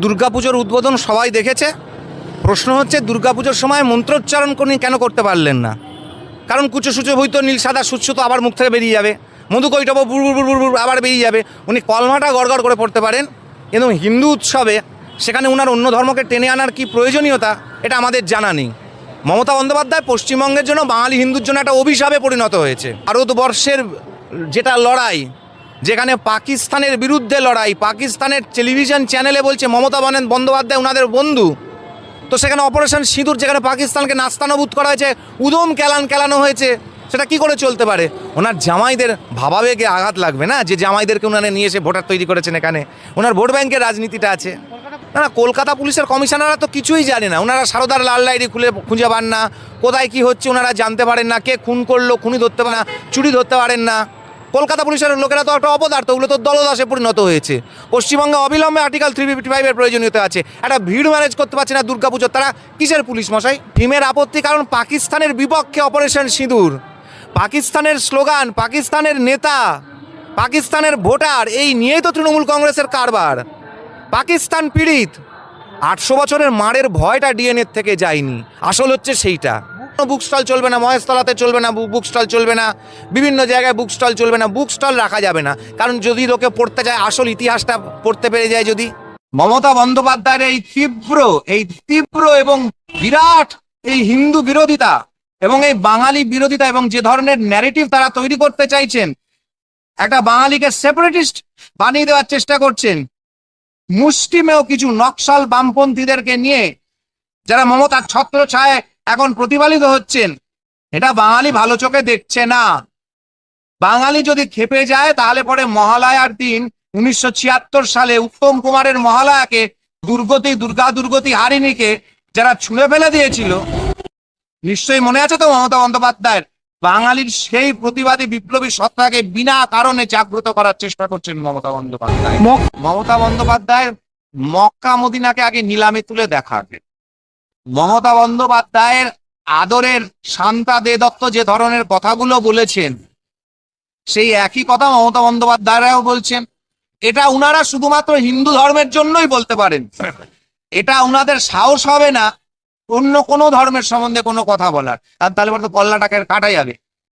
দুর্গাপুজোর উদ্বোধন সবাই দেখেছে। প্রশ্ন হচ্ছে, দুর্গাপুজোর সময় মন্ত্রোচ্চারণ কোনি কেন করতে পারলেন না? কারণ কুচো সুচো হইতো নীল সাদা সুচ্ছ তো আবার মুখ থেকে বেরিয়ে যাবে। মধু কৈটব, বুড় আবার বেরিয়ে যাবে। উনি কলমাটা গড়গড় করে পড়তে পারেন। কিন্তু হিন্দু উৎসবে সেখানে ওনার অন্য ধর্মকে টেনে আনার কি প্রয়োজনীয়তা, এটা আমাদের জানা নেই। মমতা বন্দ্যোপাধ্যায় পশ্চিমবঙ্গের জন্য, বাঙালি হিন্দুর জন্য একটা অভিশাপে পরিণত হয়েছে। ভারতবর্ষের যেটা লড়াই যেখানে পাকিস্তানের বিরুদ্ধে লড়াই, পাকিস্তানের টেলিভিশন চ্যানেলে বলছে মমতা বনেন বন্দ্যোপাধ্যায় ওনাদের বন্ধু। তো সেখানে অপারেশন সিঁদুর যেখানে পাকিস্তানকে নাস্তানবুদ করা হয়েছে, উদম কেলান কেলানো হয়েছে, সেটা কি করে চলতে পারে? ওনার জামাইদের ভাবাবেগে আঘাত লাগবে না? যে জামাইদেরকে ওনারা নিয়ে এসে ভোটার তৈরি করেছেন এখানে। ওনার ভোট ব্যাংকের রাজনীতিটা আছে। না না, কলকাতা পুলিশের কমিশনাররা তো কিছুই জানে না। ওনারা সারদার লাল লাইডি খুলে খুঁজে পান না। কোথায় কি হচ্ছে ওনারা জানতে পারেন না। কে খুন করল, খুনি ধরতে পারে না, চুরি ধরতে পারেন না। কলকাতা পুলিশের লোকেরা তো একটা অপদার্থ, ওগুলো তো দলদাসে পরিণত হয়েছে। পশ্চিমবঙ্গে অবিলম্বে আর্টিকেল থ্রি ফিফটি ফাইভের প্রয়োজনীয়তা আছে। একটা ভিড় ম্যানেজ করতে পারছে না দুর্গাপুজোর। তারা কিসের পুলিশ মশাই? ভীমের আপত্তি, কারণ পাকিস্তানের বিপক্ষে অপারেশন সিঁদুর। পাকিস্তানের স্লোগান, পাকিস্তানের নেতা, পাকিস্তানের ভোটার, এই নিয়েই তো তৃণমূল কংগ্রেসের কারবার। পাকিস্তান পীড়িত। আটশো বছরের মারের ভয়টা ডিএনএর থেকে যায়নি। আসল হচ্ছে সেইটা। বুক স্টল চলবে না, মহেশতলাতে চলবে না বুক স্টল চলবে না, বিভিন্ন জায়গায় বুক স্টল চলবে না বুক স্টল রাখা যাবে না। কারণ যদি লোকে পড়তে যায় আসল ইতিহাসটা পড়তে পেরে যায় যদি। মমতা বন্দ্যোপাধ্যায়ের এই তীব্র এই তীব্র এবং বিরাট এই হিন্দু বিরোধিতা এবং এই বাঙালি বিরোধিতা এবং যে ধরনের ন্যারেটিভ তারা তৈরি করতে চাইছেন, একটা বাঙালিকে সেপারেটিস্ট বানিয়ে দেওয়ার চেষ্টা করছেন, মুষ্টিমেয় কিছু নকশাল বামপন্থীদেরকে নিয়ে, যারা মমতার ছত্র ছায় এখন প্রতিপালিত হচ্ছেন। এটা বাঙালি ভালো চোখে দেখছে না। বাঙালি যদি খেপে যায় তাহলে পরে মহালয়ার দিন উনিশশো ছিয়াত্তর সালে উত্তম কুমারের মহালয়াকে দুর্গতি দুর্গা দুর্গতি হারিণীকে যারা ছুঁড়ে ফেলে দিয়েছিল নিশ্চয়ই মনে আছে তো মমতা বন্দ্যোপাধ্যায়ের? বাঙালির সেই প্রতিবাদী বিপ্লবী সত্তাকে বিনা কারণে জাগ্রত করার চেষ্টা করছেন মমতা বন্দ্যোপাধ্যায়। মমতা বন্দ্যোপাধ্যায় মক্কা মদিনাকে আগে নিলামে তুলে দেখাবে। মমতা বন্দ্যোপাধ্যায়ের আদরের শান্তা দে দত্ত যে ধরনের কথাগুলো বলেছেন, সেই একই কথা মমতা বন্দ্যোপাধ্যায়রাও বলছেন। এটা উনারা শুধুমাত্র হিন্দু ধর্মের জন্যই বলতে পারেন। এটা উনাদের সাহস হবে না অন্য কোনো ধর্মের সম্বন্ধে কোনো কথা বলার। আর তাহলে বলতো কল্লাটাকে কাটা যাবে